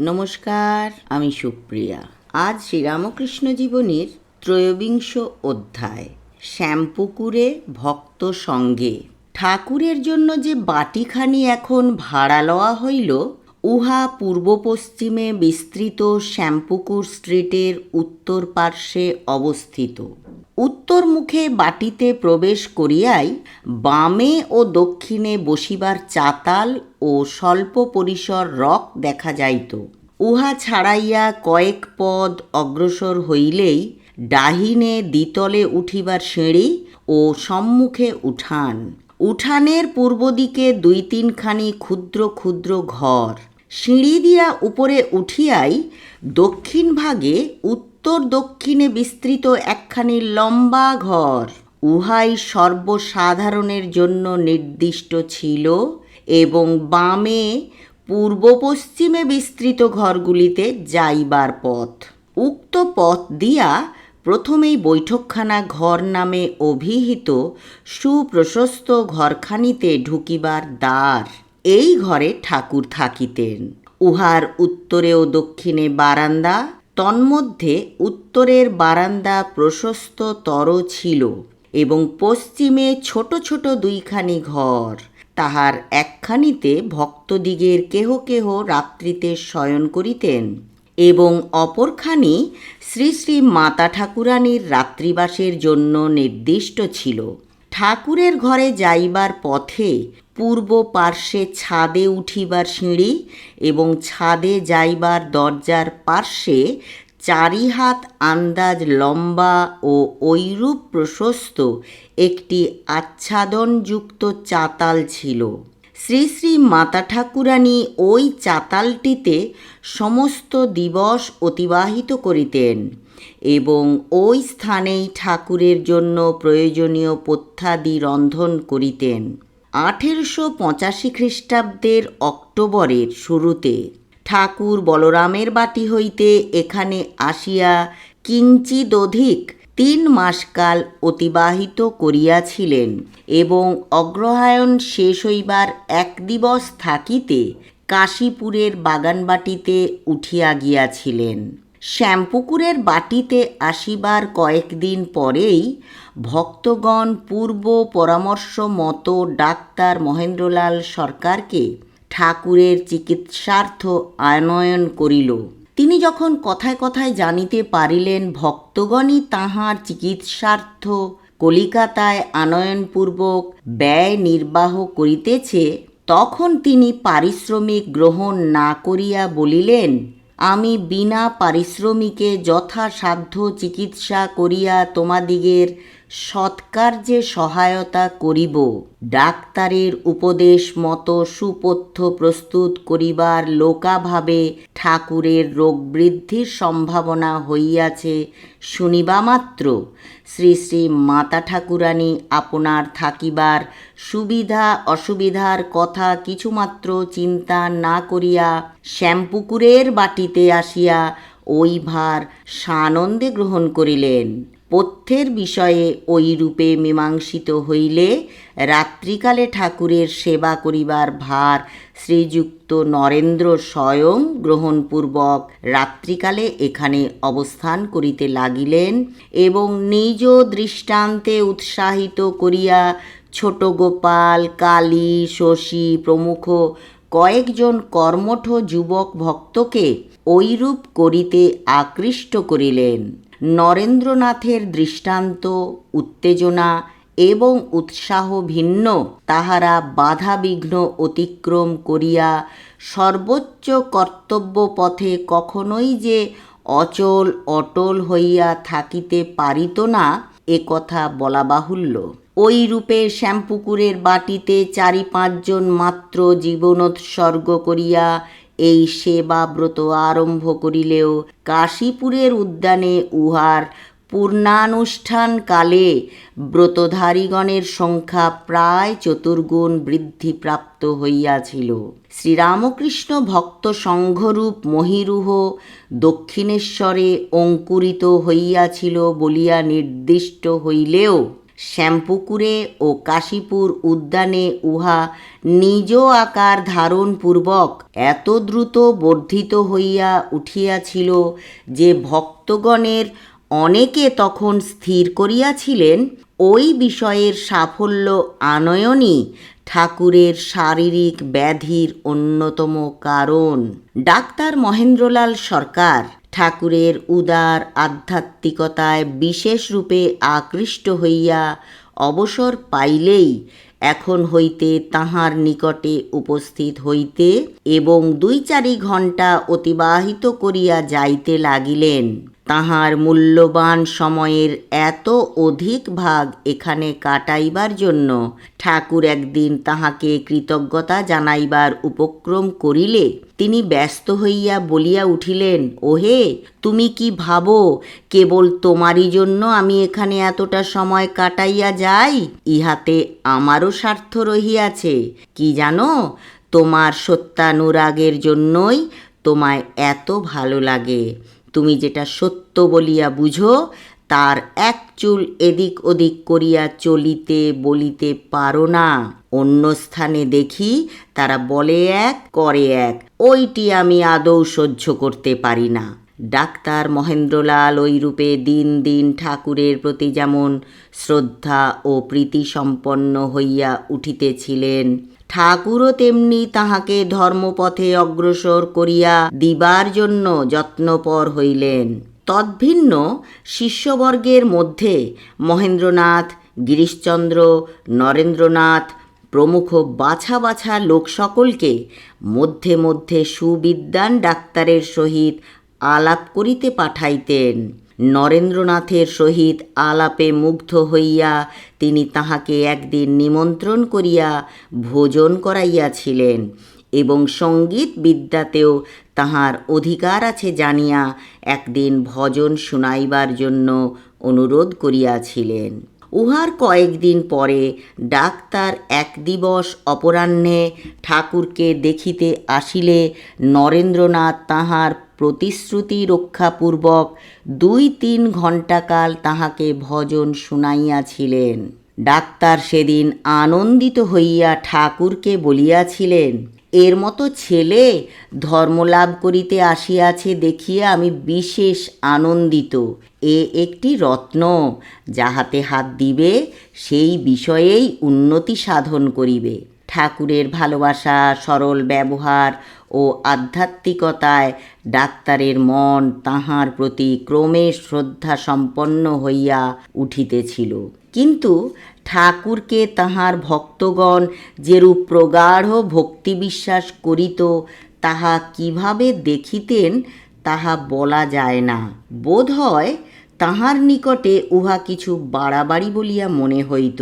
নমস্কার, আমি সুপ্রিয়া। আজ শ্রীরামকৃষ্ণ জীবনীর ত্রয়োবিংশ অধ্যায়, শ্যামপুকুরে ভক্ত সঙ্গে। ঠাকুরের জন্য যে বাটিখানি এখন ভাড়া লওয়া হইল, উহা পূর্ব পশ্চিমে বিস্তৃত শ্যামপুকুর স্ট্রিটের উত্তর পার্শ্বে অবস্থিত। উত্তর মুখে বাটিতে প্রবেশ করিয়াই বামে ও দক্ষিণে বসিবার চাতাল ও স্বল্প পরিসর রক দেখা যাইত। উহা ছাড়াইয়া কয়েক পদ অগ্রসর হইলেই ডাহিনে দ্বিতলে উঠিবার সিঁড়ি ও সম্মুখে উঠান। উঠানের পূর্ব দিকে দুই তিনখানি ক্ষুদ্র ক্ষুদ্র ঘর। সিঁড়ি দিয়া উপরে উঠিয়াই দক্ষিণ ভাগে উত্তর দক্ষিণে বিস্তৃত একখানি লম্বা ঘর। উহাই সর্বসাধারণের জন্য নির্দিষ্ট ছিল এবং বামে পূর্ব পশ্চিমে বিস্তৃত ঘরগুলিতে যাইবার পথ। উক্ত পথ দিয়া প্রথমেই বৈঠকখানা ঘর নামে অভিহিত সুপ্রশস্ত ঘরখানিতে ঢুকিবার দ্বার। এই ঘরে ঠাকুর থাকিতেন। উহার উত্তরে ও দক্ষিণে বারান্দা, তন্মধ্যে উত্তরের বারান্দা প্রশস্ততর ছিল এবং পশ্চিমে ছোট ছোট দুইখানি ঘর। তাহার একখানিতে ভক্তদিগের কেহ কেহ রাত্রিতে শয়ন করিতেন এবং অপরখানি শ্রী শ্রী মাতা ঠাকুরানীর রাত্রিবাসের জন্য নির্দিষ্ট ছিল। ঠাকুরের ঘরে যাইবার পথে পূর্ব পার্শ্বে ছাদে উঠিবার সিঁড়ি এবং ছাদে যাইবার দরজার পার্শ্বে চারি হাত আন্দাজ লম্বা ও ঐরূপ প্রশস্ত একটি আচ্ছাদনযুক্ত চাতাল ছিল। শ্রী শ্রী মাতা ঠাকুরানী ওই চাতালটিতে সমস্ত দিবস অতিবাহিত করিতেন এবং ওই স্থানেই ঠাকুরের জন্য প্রয়োজনীয় পথ্যাদি রন্ধন করিতেন। আঠেরোশো পঁচাশি খ্রিস্টাব্দের অক্টোবরের শুরুতে ঠাকুর বলরামের বাটি হইতে এখানে আসিয়া কিঞ্চিদধিক তিন মাসকাল অতিবাহিত করিয়াছিলেন এবং অগ্রহায়ণ শেষ হইবার এক দিবস থাকিতে কাশীপুরের বাগানবাটিতে উঠিয়া গিয়াছিলেন। শ্যামপুকুরের বাটিতে আসিবার কয়েকদিন পরেই ভক্তগণ পূর্ব পরামর্শ মতো ডাক্তার মহেন্দ্রলাল সরকারকে ঠাকুরের চিকিৎসার্থ আনয়ন করিল। তিনি যখন কথায় কথায় জানিতে পারিলেন, ভক্তগণই তাহার চিকিৎসার্থ কলিকাতায় আনয়নপূর্বক ব্যয় নির্বাহ করিতেছে, তখন তিনি পারিশ্রমিক গ্রহণ না করিয়া বলিলেন, আমি বিনা পারিশ্রমিকে যথাসাধ্য চিকিৎসা করিয়া তোমাদিগের সৎকার্যে সহায়তা করিব, ডাক্তারের উপদেশ মতো সুপথ্য প্রস্তুত করিবার লোকাভাবে ঠাকুরের রোগ বৃদ্ধির সম্ভাবনা হইয়াছে শুনিবা মাত্র। শ্রী শ্রী মাতা ঠাকুরানী আপনার থাকিবার সুবিধা অসুবিধার কথা কিছুমাত্র চিন্তা না করিয়া শ্যামপুকুরের বাটিতে আসিয়া ওই ভার সানন্দে গ্রহণ করিলেন। পথ্যের বিষয়ে ওই রূপে মীমাংসিত হইলে রাত্রিকালে ঠাকুরের সেবা করিবার ভার শ্রীযুক্ত নরেন্দ্র স্বয়ং গ্রহণপূর্বক রাত্রিকালে এখানে অবস্থান করিতে লাগিলেন এবং নিজ দৃষ্টান্তে উৎসাহিত করিয়া ছোট গোপাল, কালী, শশী প্রমুখ কয়েকজন কর্মঠ যুবক ভক্তকে ঐরূপ করিতে আকৃষ্ট করিলেন। নরেন্দ্রনাথের দৃষ্টান্ত, উত্তেজনা এবং উৎসাহ ভিন্ন, তাহারা বাধাবিঘ্ন অতিক্রম করিয়া সর্বোচ্চ কর্তব্য পথে কখনোই যে অচল, অটল হইয়া থাকিতে পারিত না, এ কথা বলা বাহুল্য। ওই রূপে শ্যামপুকুরের বাটিতে চারি পাঁচজন মাত্র জীবনোৎসর্গ করিয়া এই সেবাব্রত আরম্ভ করিলেও কাশীপুরের উদ্যানে উহার পূর্ণানুষ্ঠানকালে ব্রতধারীগণের সংখ্যা প্রায় চতুর্গুণ বৃদ্ধিপ্রাপ্ত হইয়াছিল। শ্রীরামকৃষ্ণ ভক্ত সংঘরূপ মহিরুহ দক্ষিণেশ্বরে অঙ্কুরিত হইয়াছিল বলিয়া নির্দিষ্ট হইলেও শ্যামপুকুরে ও কাশীপুর উদ্যানে উহা নিজ আকার ধারণ পূর্বক এত দ্রুত বর্ধিত হইয়া উঠিয়াছিল যে ভক্তগণের অনেকে তখন স্থির করিয়াছিলেন ওই বিষয়ের সাফল্য আনয়নই ঠাকুরের শারীরিক ব্যাধির অন্যতম কারণ। ডাক্তার মহেন্দ্রলাল সরকার ঠাকুরের উদার আধ্যাত্মিকতায় বিশেষ রূপে আকৃষ্ট হইয়া অবসর পাইলেই এখন হইতে তাহার নিকটে উপস্থিত হইতে এবং দুই চারি ঘণ্টা অতিবাহিত করিয়া যাইতে লাগিলেন। তাহার মূল্যবান সময়ের এত অধিক ভাগ এখানে কাটাইবার জন্য ঠাকুর একদিন তাহাকে কৃতজ্ঞতা জানাইবার উপক্রম করিলে তিনি ব্যস্ত হইয়া বলিয়া উঠিলেন, ওহে, তুমি কি ভাবো, কেবল তোমারই জন্য আমি এখানে এতটা সময় কাটাইয়া যাই? ইহাতে আমারও স্বার্থ রহিয়াছে। কি জানো তোমার সত্যানুরাগের জন্যই তোমায় এত ভালো লাগে। তুমি যেটা সত্য বলিয়া বুঝো, তার এক চুল এদিক ওদিক করিয়া চলিতে বলিতে পারো না। অন্য স্থানে দেখি তারা বলে এক, করে এক। ওইটি আমি আদৌ সহ্য করতে পারি না। ডাক্তার মহেন্দ্রলাল ওই রূপে দিন দিন ঠাকুরের প্রতি যেমন শ্রদ্ধা ও প্রীতি সম্পন্ন হইয়া উঠিতেছিলেন ঠাকুরও তেমনি তাহাকে ধর্মপথে অগ্রসর করিয়া দিবার জন্য যত্নপর হইলেন। তদ্ভিন্ন শিষ্যবর্গের মধ্যে মহেন্দ্রনাথ, গিরিশচন্দ্র, নরেন্দ্রনাথ প্রমুখ বাছা বাছা লোক সকলকে মধ্যে মধ্যে সুবিদ্যান ডাক্তারের সহিত আলাপ করিতে পাঠাইতেন। নরেন্দ্রনাথের সহিত আলাপে মুগ্ধ হইয়া তিনি তাহাকে একদিন নিমন্ত্রণ করিয়া ভোজন করাইয়াছিলেন এবং সংগীত বিদ্যাতেও তাহার অধিকার আছে জানিয়া একদিন ভজন শুনাইবার জন্য অনুরোধ করিয়াছিলেন। উহার কয়েকদিন পরে ডাক্তার এক দিবস অপরাহ্নে ঠাকুরকে দেখিতে আসিলে নরেন্দ্রনাথ তাহার প্রতিশ্রুতি রক্ষাপূর্বক দুই তিন ঘণ্টাকাল তাহাকে ভজন শুনাইয়াছিলেন। ডাক্তার সেদিন আনন্দিত হইয়া ঠাকুরকে বলিয়াছিলেন, এর মতো ছেলে ধর্মলাভ করিতে আসিয়াছে দেখিয়া আমি বিশেষ আনন্দিত। এ একটি রত্ন, যাহাতে হাত দিবে, সেই বিষয়েই উন্নতি সাধন করিবে। ঠাকুরের ভালোবাসা, সরল ব্যবহার ও আধ্যাত্মিকতায় ডাক্তারের মন তাহার প্রতি ক্রমে শ্রদ্ধা সম্পন্ন হইয়া উঠিতেছিল। কিন্তু ঠাকুরকে তাহার ভক্তগণ যেরূপ প্রগাঢ় ভক্তি বিশ্বাস করিত, তাহা কীভাবে দেখিতেন তাহা বলা যায় না। বোধ হয় তাহার নিকটে উহা কিছু বাড়াবাড়ি বলিয়া মনে হইত।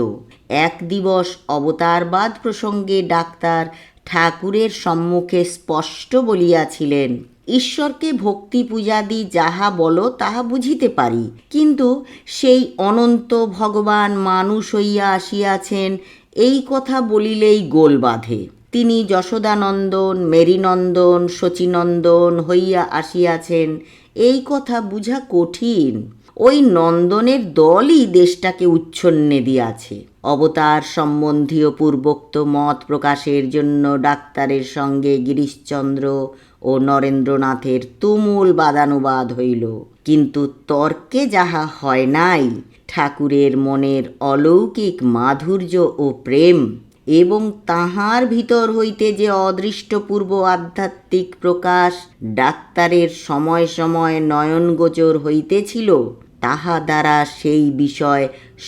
এক দিবস অবতারবাদ প্রসঙ্গে ডাক্তার ঠাকুরের সম্মুখে স্পষ্ট বলিয়াছিলেন, ঈশ্বরকে ভক্তি পূজাদি যাহা বলো, তাহা বুঝিতে পারি। কিন্তু সেই অনন্ত ভগবান মানুষ হইয়া আসিয়াছেন, এই কথা বলিলেই গোল বাঁধে। তিনি যশোদানন্দন, মেরিনন্দন, শচীনন্দন হইয়া আসিয়াছেন, এই কথা বুঝা কঠিন। ওই নন্দনের দলই দেশটাকে উচ্ছন্নে দিয়াছে। অবতার সম্বন্ধীয় পূর্বোক্ত মত প্রকাশের জন্য ডাক্তারের সঙ্গে গিরিশচন্দ্র ও নরেন্দ্রনাথের তুমুল বাদানুবাদ হইল। কিন্তু তর্কে যাহা হয় নাই, ঠাকুরের মনের অলৌকিক মাধুর্য ও প্রেম এবং তাহার ভিতর হইতে যে অদৃষ্টপূর্ব আধ্যাত্মিক প্রকাশ ডাক্তারের সময় সময় নয়নগোচর হইতেছিল তাহা দ্বারা সেই বিষয়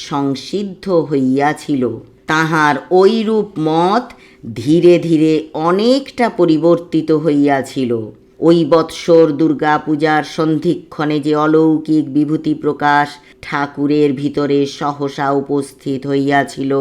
সংসিদ্ধ হইয়াছিল। তাহার ঐরূপ মত ধীরে ধীরে অনেকটা পরিবর্তিত হইয়াছিল। ওই বৎসর দুর্গা পূজার সন্ধিক্ষণে যে অলৌকিক বিভূতি প্রকাশ ঠাকুরের ভিতরে সহসা উপস্থিত হইয়াছিল,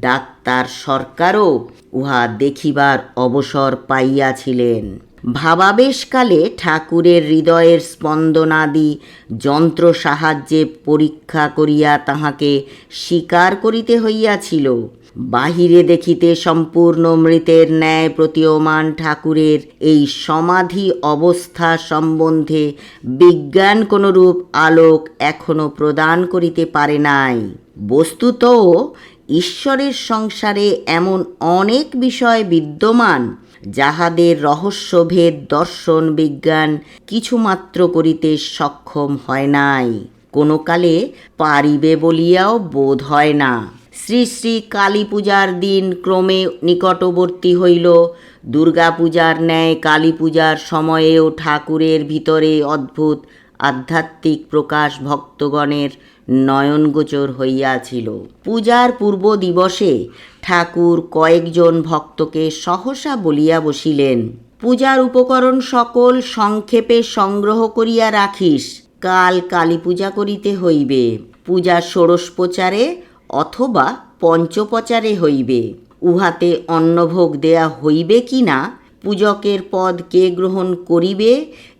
ডাক্তার সরকারও উহা দেখিবার অবসর পাইয়াছিলেন। ভাবাবেশকালে ঠাকুরের হৃদয়ের স্পন্দনাদি যন্ত্র সাহায্যে পরীক্ষা করিয়া তাহাকে স্বীকার করিতে হইয়াছিল। বাহিরে দেখিতে সম্পূর্ণ মৃতের ন্যায় প্রতীয়মান ঠাকুরের এই সমাধি অবস্থা সম্বন্ধে বিজ্ঞান কোনরূপ আলোক এখনও প্রদান করিতে পারে নাই। বস্তুত ঈশ্বরের সংসারে এমন অনেক বিষয় বিদ্যমান যাহাদের রহস্যভেদ দর্শন বিজ্ঞান কিছুমাত্র করিতে সক্ষম হয় নাই। কোনো কালে পারিবে বলিয়াও বোধ হয় না। শ্রী শ্রী কালী পূজার দিন ক্রমে নিকটবর্তী হইল। দুর্গাপূজার ন্যায় কালী পূজার সময়েও ঠাকুরের ভিতরে অদ্ভুত আধ্যাত্মিক প্রকাশ ভক্তগণের নয়নগোচর হইয়াছিল। পূজার পূর্ব দিবসে ঠাকুর কয়েকজন ভক্তকে সহসা বলিয়া বসিলেন, পূজার উপকরণ সকল সংক্ষেপে সংগ্রহ করিয়া রাখিস, কাল কালী পূজা করিতে হইবে, পূজা ষোড়শ প্রচারে অথবা পঞ্চপ্রচারে হইবে, উহাতে অন্নভোগ দেয়া হইবে কি না পূজকের পদ কে গ্রহণ করিবে,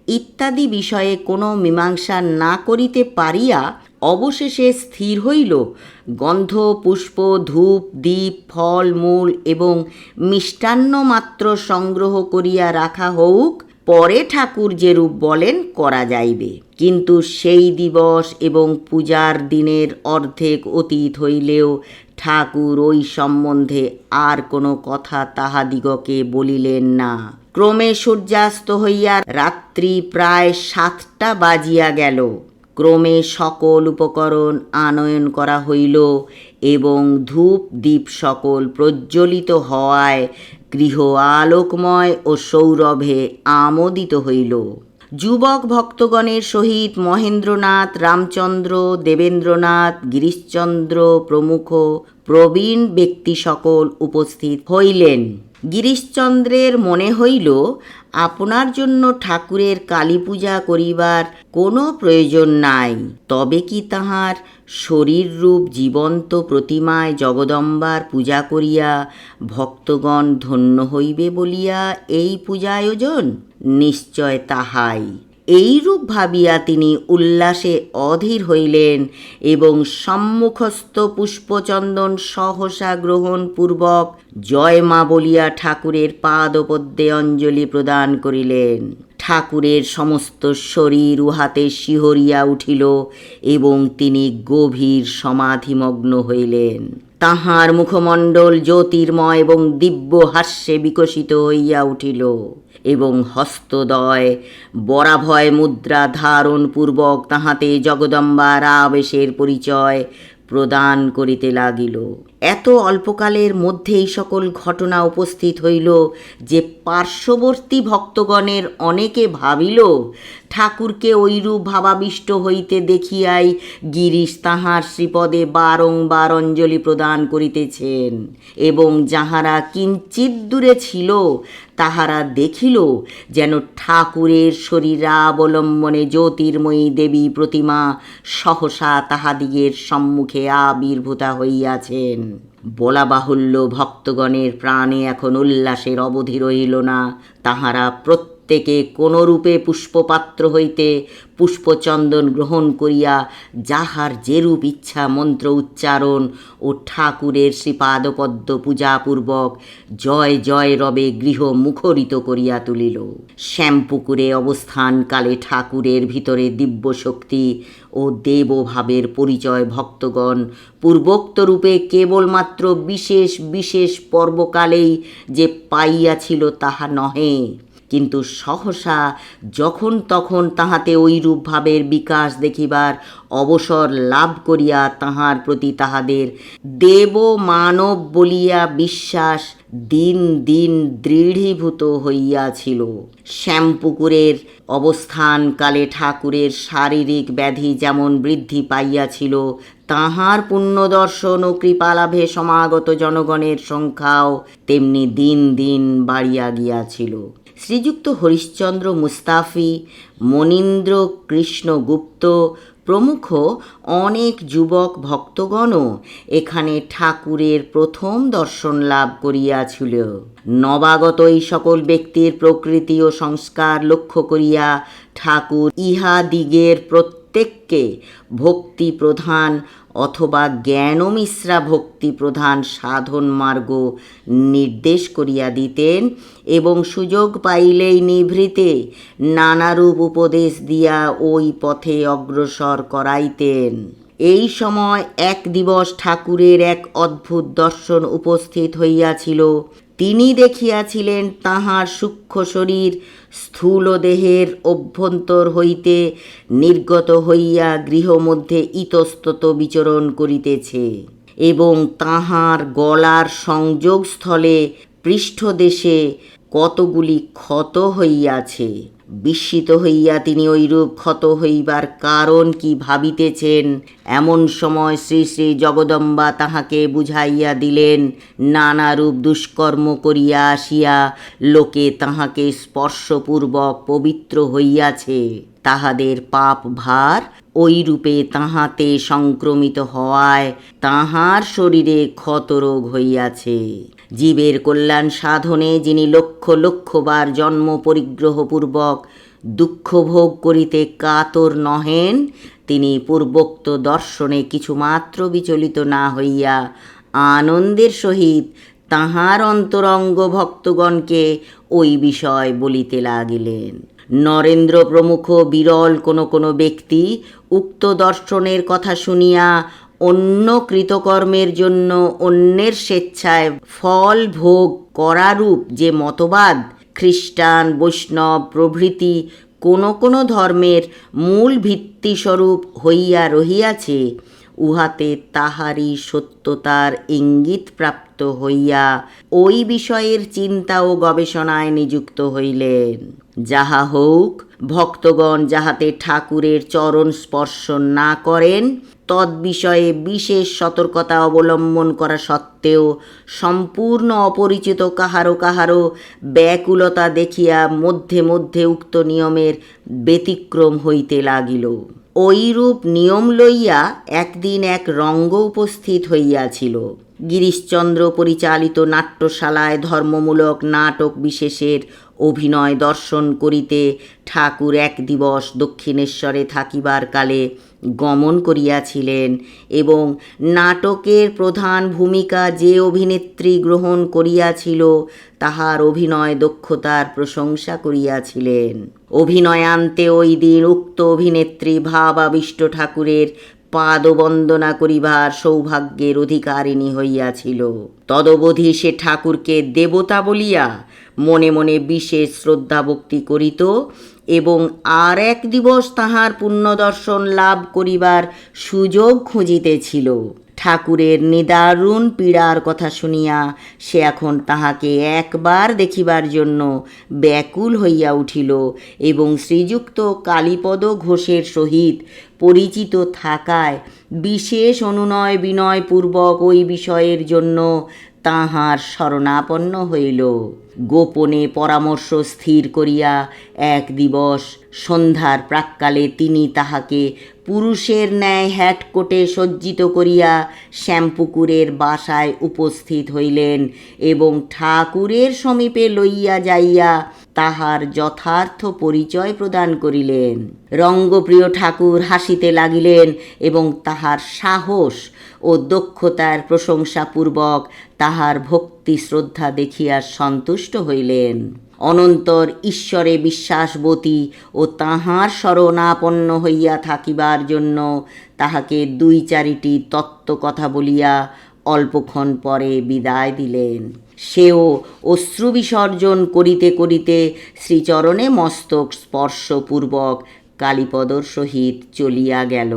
ইত্যাদি বিষয়ে কোনো মীমাংসা না করিতে পারিয়া অবশেষে স্থির হইল। গন্ধ, পুষ্প, ধূপ, দ্বীপ, ফল, মূল এবং মিষ্টান্ন মাত্র সংগ্রহ করিয়া রাখা হউক, পরে ঠাকুর যেরূপ বলেন, করা যাইবে। কিন্তু সেই দিবস এবং পূজার দিনের অর্ধেক অতীত হইলেও ঠাকুর ওই সম্বন্ধে আর কোনো কথা তাহাদিগকে বলিলেন না। ক্রমে সূর্যাস্ত হইয়া রাত্রি প্রায় সাতটা বাজিয়া গেল। ক্রমে সকল উপকরণ আনয়ন করা হইল এবং ধূপ দ্বীপ সকল প্রজ্বলিত হওয়ায় গৃহ আলোকময় ও সৌরভে আমোদিত হইল। যুবক ভক্তগণের সহিত মহেন্দ্রনাথ, রামচন্দ্র, দেবেন্দ্রনাথ, গিরিশচন্দ্র প্রমুখ প্রবীণ ব্যক্তি সকল উপস্থিত হইলেন। গিরিশচন্দ্রের মনে হইল আপনার জন্য ঠাকুরের কালী পূজা করিবার কোনো প্রয়োজন নাই। তবে কি তাহার শরীররূপ জীবন্ত প্রতিমায় জগদম্বার পূজা করিয়া ভক্তগণ ধন্য হইবে বলিয়া এই পূজা আয়োজন নিশ্চয় তাহাই। এইরূপ ভাবিয়া তিনি উল্লাসে অধীর হইলেন এবং সম্মুখস্থ পুষ্পচন্দন সহসা গ্রহণ পূর্বক জয় মা বলিয়া ঠাকুরের পাদপদ্মে অঞ্জলি প্রদান করিলেন। ঠাকুরের সমস্ত শরীর উহাতে শিহরিয়া উঠিল এবং তিনি গভীর সমাধিমগ্ন হইলেন। তাহার মুখমণ্ডল জ্যোতির্ময় এবং দিব্য হাস্যে বিকশিত হইয়া উঠিল। এবং হস্তদয়, বরাভয় মুদ্রা ধারণ পূর্বক তাহাতে জগদম্বার আবেশের পরিচয় প্রদান করিতে লাগিল। এত অল্পকালের মধ্যেই সকল ঘটনা উপস্থিত হইল যে পার্শ্ববর্তী ভক্তগণের অনেকে ভাবিল, ঠাকুরকে ঐরূপ ভাবাবিষ্ট হইতে দেখিয়াই গিরিশ তাহার শ্রীপদে বারংবার অঞ্জলি প্রদান করিতেছেন এবং যাহারা কিঞ্চিত দূরে ছিল, তাহারা দেখিল যেন ঠাকুরের শরীরাবলম্বনে জ্যোতির্ময়ী দেবী প্রতিমা সহসা তাহাদিগের সম্মুখে আবির্ভূতা হইয়াছেন। বলা বাহুল্য ভক্তগণের প্রাণে এখন উল্লাসের অবধি রহিল না তাহারা প্রত্যেকে কোনরূপে পুষ্পপাত্র হইতে পুষ্পচন্দন গ্রহণ করিয়া যাহার যেরূপ ইচ্ছা মন্ত্র উচ্চারণ ও ঠাকুরের শ্রীপাদপদ্ম পূজাপূর্বক জয় জয় রবে গৃহ মুখরিত করিয়া তুলিল। শ্যামপুকুরে অবস্থানকালে ঠাকুরের ভিতরে দিব্য শক্তি ও দেবভাবের পরিচয় ভক্তগণ পূর্বোক্ত রূপে কেবলমাত্র বিশেষ বিশেষ পর্বকালেই যে পাইয়াছিল তাহা নহে। কিন্তু সহসা যখন তখন তাহাতে ঐরূপ ভাবের বিকাশ দেখিবার অবসর লাভ করিয়া তাহার প্রতি তাহাদের দেব মানব বলিয়া বিশ্বাস দিন দিন দৃঢ়ীভূত হইয়াছিল। শ্যামপুকুরের অবস্থানকালে ঠাকুরের শারীরিক ব্যাধি যেমন বৃদ্ধি পাইয়াছিল, তাহার পুণ্যদর্শন ও কৃপালাভে সমাগত জনগণের সংখ্যাও তেমনি দিন দিন বাড়িয়া গিয়াছিল। শ্রীযুক্ত হরিশ্চন্দ্র মুস্তাফি, মনীন্দ্র কৃষ্ণ গুপ্ত প্রমুখ অনেক যুবক ভক্তগণও এখানে ঠাকুরের প্রথম দর্শন লাভ করিয়াছিল। নবাগত এই সকল ব্যক্তির প্রকৃতি ও সংস্কার লক্ষ্য করিয়া ঠাকুর ইহাদিগের প্রত্যেককে ভক্তি প্রধান অথবা জ্ঞানমিশ্রা ভক্তি প্রধান সাধন মার্গ নির্দেশ করিয়া দিতেন এবং সুযোগ পাইলেই নিভৃতে নানারূপ উপদেশ দিয়া ওই পথে অগ্রসর করাইতেন। এই সময় এক দিবস ঠাকুরের এক অদ্ভুত দর্শন উপস্থিত হইয়াছিল। তিনি দেখিয়াছিলেন তাহার সূক্ষ্ম শরীর স্থূল দেহের অভ্যন্তর হইতে নির্গত হইয়া গৃহমধ্যে ইতস্তত বিচরণ করিতেছে এবং তাহার গলার সংযোগস্থলে পৃষ্ঠদেশে কতগুলি ক্ষত হইয়াছে। বিস্মিত হইয়া তিনি ঐরূপ ক্ষত হইবার কারণ কি ভাবিতেছেন? এমন সময় শ্রী শ্রী জগদম্বা তাহাকে বুঝাইয়া দিলেন, নানারূপ দুষ্কর্ম করিয়া আসিয়া লোকে তাহাকে স্পর্শপূর্বক পবিত্র হইয়াছে। তাহাদের পাপ ভার ওই রূপে তাহাতে সংক্রমিত হওয়ায় তাহার শরীরে ক্ষতরোগ হইয়াছে। জীবের কল্যাণ সাধনে যিনি লক্ষ লক্ষবার জন্ম পরিগ্রহপূর্বক দুঃখ ভোগ করিতে কাতর নহেন, তিনি পূর্বোক্ত দর্শনে কিছুমাত্র বিচলিত না হইয়া আনন্দের সহিত তাহার অন্তরঙ্গ ভক্তগণকে ওই বিষয় বলিতে লাগিলেন। নরেন্দ্র প্রমুখ বিরল কোনো কোনো ব্যক্তি উক্ত দর্শনের কথা শুনিয়া অন্য কৃতকর্মের জন্য অন্যের স্বেচ্ছায় ফল ভোগ করারূপ যে মতবাদ, খ্রিস্টান, বৈষ্ণব প্রভৃতি কোন কোন ধর্মের মূল ভিত্তিস্বরূপ হইয়া রহিয়াছে, উহাতে তাহারই সত্যতার ইঙ্গিত প্রাপ্ত হইয়া ওই বিষয়ের চিন্তা ও গবেষণায় নিযুক্ত হইলেন। যাহা হোক ভক্তগণ যাহাতে ঠাকুরের চরণ স্পর্শ না করেন তদ্বিষয়ে বিশেষ সতর্কতা অবলম্বন করা সত্ত্বেও সম্পূর্ণ অপরিচিত কাহারো কাহারো ব্যাকুলতা দেখিয়া মধ্যে মধ্যে উক্ত নিয়মের ব্যতিক্রম হইতে লাগিল। ঐরূপ নিয়ম লইয়া একদিন এক রঙ্গ উপস্থিত হইয়াছিল। গিরিশচন্দ্র পরিচালিত নাট্যশালায় ধর্মমূলক নাটক বিশেষের অভিনয় দর্শন করিতে ঠাকুর এক দিবস দক্ষিণেশ্বরে থাকিবার কালে গমন করিয়াছিলেন এবং নাটকের প্রধান ভূমিকা যে অভিনেত্রী গ্রহণ করিয়াছিল, তাহার অভিনয় দক্ষতার প্রশংসা করিয়াছিলেন। অভিনয়ান্তে ওই দিন উক্ত অভিনেত্রী ভাবাবিষ্ট ঠাকুরের পাদবন্দনা করিবার সৌভাগ্যের অধিকারিণী হইয়াছিল। তদবধি সে ঠাকুরকে দেবতা বলিয়া মনে মনে বিশেষ শ্রদ্ধা ভক্তি করিত এবং আর এক দিবস তাহার পুণ্যদর্শন লাভ করিবার সুযোগ খুঁজিতেছিল। ঠাকুরের নিদারুণ পীড়ার কথা শুনিয়া সে এখন তাহাকে একবার দেখিবার জন্য ব্যাকুল হইয়া উঠিল এবং শ্রীযুক্ত কালীপদ ঘোষের সহিত পরিচিত থাকায় বিশেষ অনুনয় বিনয়পূর্বক ওই বিষয়ের জন্য তাহার শরণাপন্ন হইল। গোপনে পরামর্শ স্থির করিয়া এক দিবস সন্ধ্যার প্রাক্কালে তিনি তাহাকে পুরুষের ন্যায় হ্যাটকোটে সজ্জিত করিয়া শ্যামপুকুরের বাসায় উপস্থিত হইলেন এবং ঠাকুরের সমীপে লইয়া যাইয়া তাহার যথার্থ পরিচয় প্রদান করিলেন। রঙ্গপ্রিয় ঠাকুর হাসিতে লাগিলেন এবং তাহার সাহস ও দক্ষতার প্রশংসাপূর্বক তাহার ভক্তি শ্রদ্ধা দেখিয়া সন্তুষ্ট হইলেন। অনন্তর ঈশ্বরে বিশ্বাসবতী ও তাহার শরণাপন্ন হইয়া থাকিবার জন্য তাহাকে দুই চারিটি তত্ত্ব কথা বলিয়া অল্পক্ষণ পরে বিদায় দিলেন। সেও অশ্রু বিসর্জন করিতে করিতে শ্রীচরণে মস্তক স্পর্শপূর্বক কালীপদর সহিত চলিয়া গেল।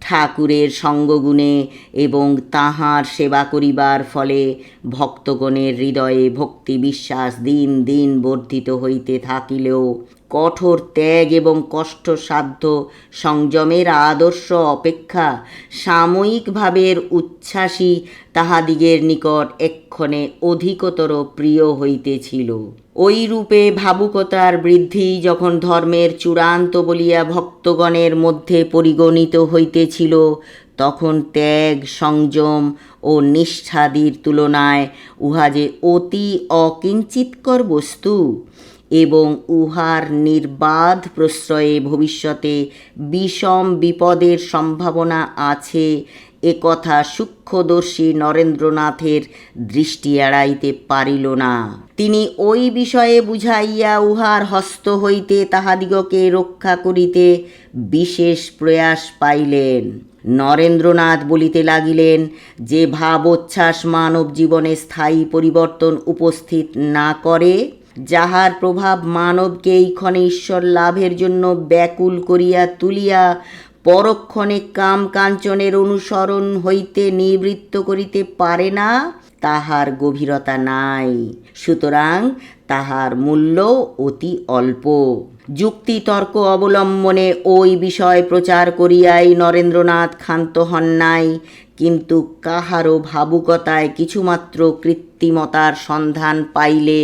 ঠাকুরের সঙ্গগুণে এবং তাহার সেবা করিবার ফলে ভক্তগণের হৃদয়ে ভক্তি বিশ্বাস দিন দিন বর্ধিত হইতে থাকিলেও কঠোর ত্যাগ এবং কষ্টসাধ্য সংযমের আদর্শ অপেক্ষা সাময়িক ভাবের উচ্ছ্বাসী তাহাদিগের নিকট এক্ষণে অধিকতর প্রিয় হইতেছিল। ওই রূপে ভাবুকতার বৃদ্ধি যখন ধর্মের চূড়ান্ত বলিয়া ভক্তগণের মধ্যে পরিগণিত হইতেছিল, তখন ত্যাগ, সংযম ও নিষ্ঠাদির তুলনায় উহা যে অতি অকিঞ্চিৎকর বস্তু এবং উহার নির্বাধ প্রশ্রয়ে ভবিষ্যতে বিষম বিপদের সম্ভাবনা আছে একথা সূক্ষ্মদর্শী নরেন্দ্রনাথের দৃষ্টি এড়াইতে পারিল না। তিনি ওই বিষয়ে বুঝাইয়া উহার হস্ত হইতে তাহাদিগকে রক্ষা করিতে বিশেষ প্রয়াস পাইলেন। নরেন্দ্রনাথ বলিতে লাগিলেন, যে ভাবোচ্ছ্বাস মানব জীবনে স্থায়ী পরিবর্তন উপস্থিত না করে, যাহার প্রভাব মানবকে এইক্ষণে ঈশ্বর লাভের জন্য ব্যাকুল করিয়া তুলিয়া পরক্ষণে কাম কাঞ্চনের অনুসরণ হইতে নিবৃত্ত করিতে পারে না, তাহার গভীরতা নাই। সুতরাং তাহার মূল্য অতি অল্প। যুক্তি তর্ক অবলম্বনে ওই বিষয় প্রচার করিয়াই নরেন্দ্রনাথ ক্ষান্ত হন নাই, কিন্তু কাহারও ভাবুকতায় কিছুমাত্র কৃত্রিমতার সন্ধান পাইলে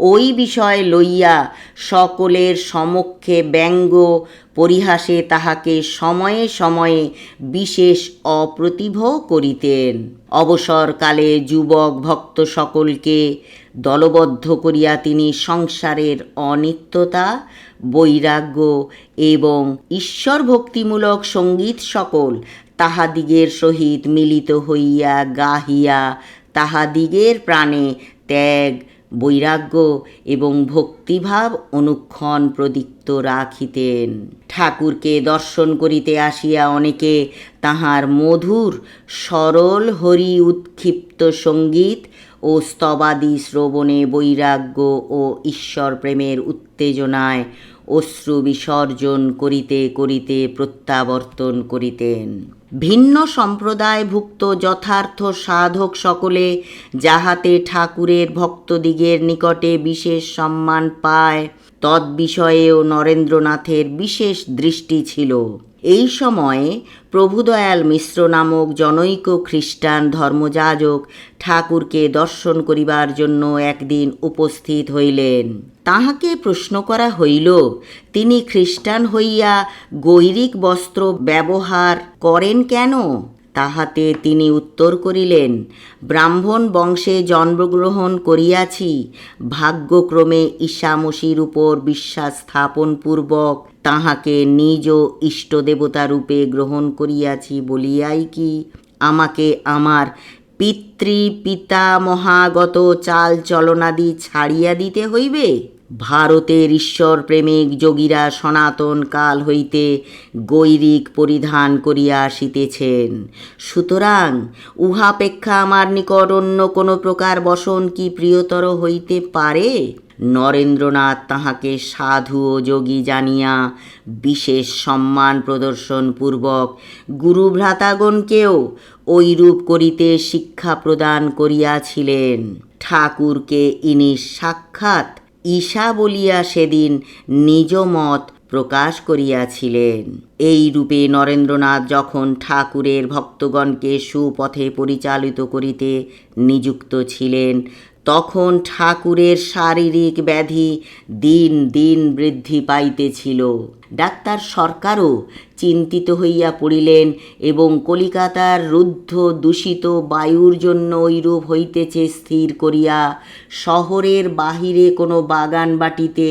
ওই বিষয় লইয়া সকলের সমক্ষে ব্যঙ্গ পরিহাসে তাহাকে সময়ে সময়ে বিশেষ অপ্রতিভ করিতেন। অবসরকালে যুবক ভক্ত সকলকে দলবদ্ধ করিয়া তিনি সংসারের অনিত্যতা, বৈরাগ্য এবং ঈশ্বর ভক্তিমূলক সংগীত সকল তাহাদিগের সহিত মিলিত হইয়া গাহিয়া তাহাদিগের প্রাণে ত্যাগ বৈরাগ্য এবং ভক্তিভাব অনুক্ষণ প্রদীপ্ত রাখিতেন। ঠাকুরকে দর্শন করিতে আসিয়া অনেকে তাহার মধুর, সরল, হরি উৎক্ষিপ্ত সংগীত ও স্তবাদি শ্রবণে বৈরাগ্য ও ঈশ্বর প্রেমের উত্তেজনায় অশ্রু বিসর্জন করিতে করিতে প্রত্যাবর্তন করিতেন। ভিন্ন সম্প্রদায়ভুক্ত যথার্থ সাধক সকলে যাহাতে ঠাকুরের ভক্তদিগের নিকটে বিশেষ সম্মান পায়, তদ্বিষয়েও নরেন্দ্রনাথের বিশেষ দৃষ্টি ছিল। এই সময়ে প্রভুদয়াল মিশ্র নামক জনৈক খ্রিস্টান ধর্মযাজক ঠাকুরকে দর্শন করিবার জন্য একদিন উপস্থিত হইলেন। তাহাকে প্রশ্ন করা হইল, তিনি খ্রিস্টান হইয়া গৈরিক বস্ত্র ব্যবহার করেন কেন? তাহাতে তিনি উত্তর করিলেন, ব্রাহ্মণ বংশে জন্মগ্রহণ করিয়াছি, ভাগ্যক্রমে ঈশামসির উপর বিশ্বাস স্থাপন পূর্বক তাহাকে নিজ ইষ্টদেবতা রূপে গ্রহণ করিয়াছি বলিয়াই কি? আমাকে আমার পিতৃ পিতা মহাগত চাল চলনাদি ছাড়িয়া দিতে হইবে? ভারতের ঈশ্বর প্রেমিক যোগীরা সনাতন কাল হইতে গৈরিক পরিধান করিয়া আসিতেছেন। সুতরাং উহাপেক্ষা আমার নিকট অন্য কোনো প্রকার বসন কি প্রিয়তর হইতে পারে? নরেন্দ্রনাথ তাহাকে সাধু ও যোগী জানিয়া বিশেষ সম্মান প্রদর্শন পূর্বক গুরুভ্রাতাগণকেও ঐরূপ করিতে শিক্ষা প্রদান করিয়াছিলেন। ঠাকুরকে ইনি সাক্ষাৎ ঈশা বলিয়া সেদিন নিজ মত প্রকাশ করিয়াছিলেন। এই রূপে নরেন্দ্রনাথ যখন ঠাকুরের ভক্তগণকে সুপথে পরিচালিত করিতে নিযুক্ত ছিলেন তখন ঠাকুরের শারীরিক ব্যাধি দিন দিন বৃদ্ধি পাইতেছিল। ডাক্তার সরকারও চিন্তিত হইয়া পড়িলেন এবং কলিকাতার রুদ্ধ দূষিত বায়ুর জন্য ঐরূপ হইতেছে স্থির করিয়া শহরের বাহিরে কোনো বাগান বাটিতে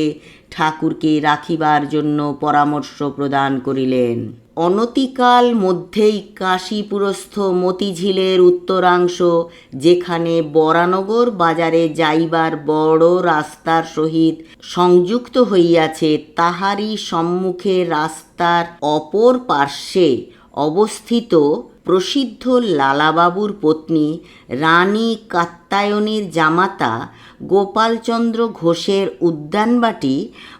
ঠাকুরকে রাখিবার জন্য পরামর্শ প্রদান করিলেন। অনতিকাল মধ্যেই কাশীপুরস্থ মতিঝিলের উত্তরাংশ, যেখানে বরানগর বাজারে যাইবার বড় রাস্তার সহিত সংযুক্ত হইয়াছে, তাহারই সম্মুখে রাস্তার অপর পার্শ্বে অবস্থিত প্রসিদ্ধ লালাবাবুর পত্নী রানী কাত্তায়নীর জামাতা গোপালচন্দ্র ঘোষের উদ্যানবাটি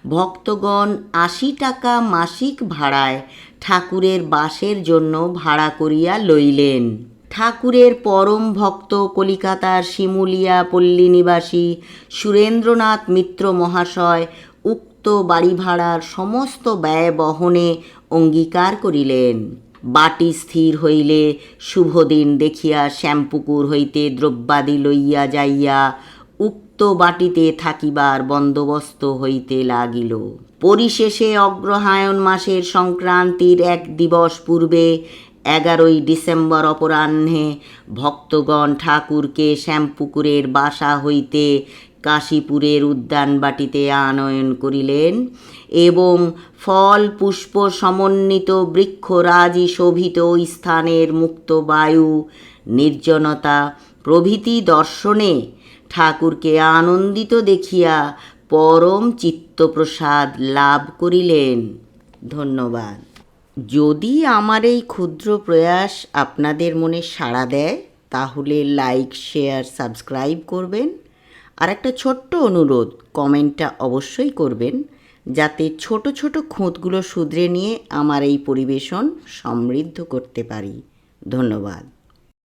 ভক্তগণ আশি টাকা মাসিক ভাড়ায় ঠাকুরের বাসের জন্য ভাড়া করিয়া লইলেন। ঠাকুরের পরম ভক্ত কলিকাতার শিমুলিয়া পল্লী নিবাসী সুরেন্দ্রনাথ মিত্র মহাশয় উক্ত বাড়ি ভাড়ার সমস্ত ব্যয় বহনে অঙ্গীকার করিলেন। বাটি স্থির হইলে শুভদিন দেখিয়া শ্যামপুকুর হইতে দ্রব্যাদি লইয়া যাইয়া উক্ত বাটিতে থাকিবার বন্দোবস্ত হইতে লাগিল। পরিশেষে অগ্রহায়ণ মাসের সংক্রান্তির এক দিবস পূর্বে এগারোই ডিসেম্বর অপরাহ্নে ভক্তগণ ঠাকুরকে শ্যামপুকুরের বাসা হইতে কাশীপুরের উদ্যানবাটিতে আনয়ন করিলেন এবং ফল পুষ্প সমন্বিত বৃক্ষরাজি শোভিত স্থানের মুক্ত বায়ু, নির্জনতা, প্রভৃতি দর্শনে ঠাকুরকে আনন্দিত দেখিয়া পরম চিত্তপ্রসাদ লাভ করিলেন। ধন্যবাদ। যদি আমার এই ক্ষুদ্র প্রয়াস আপনাদের মনে সাড়া দেয়, তাহলে লাইক, শেয়ার, সাবস্ক্রাইব করবেন। আর একটা ছোট্ট অনুরোধ, কমেন্টটা অবশ্যই করবেন, যাতে ছোট ছোট খুঁতগুলো শুধরে নিয়ে আমার এই পরিবেশন সমৃদ্ধ করতে পারি। ধন্যবাদ।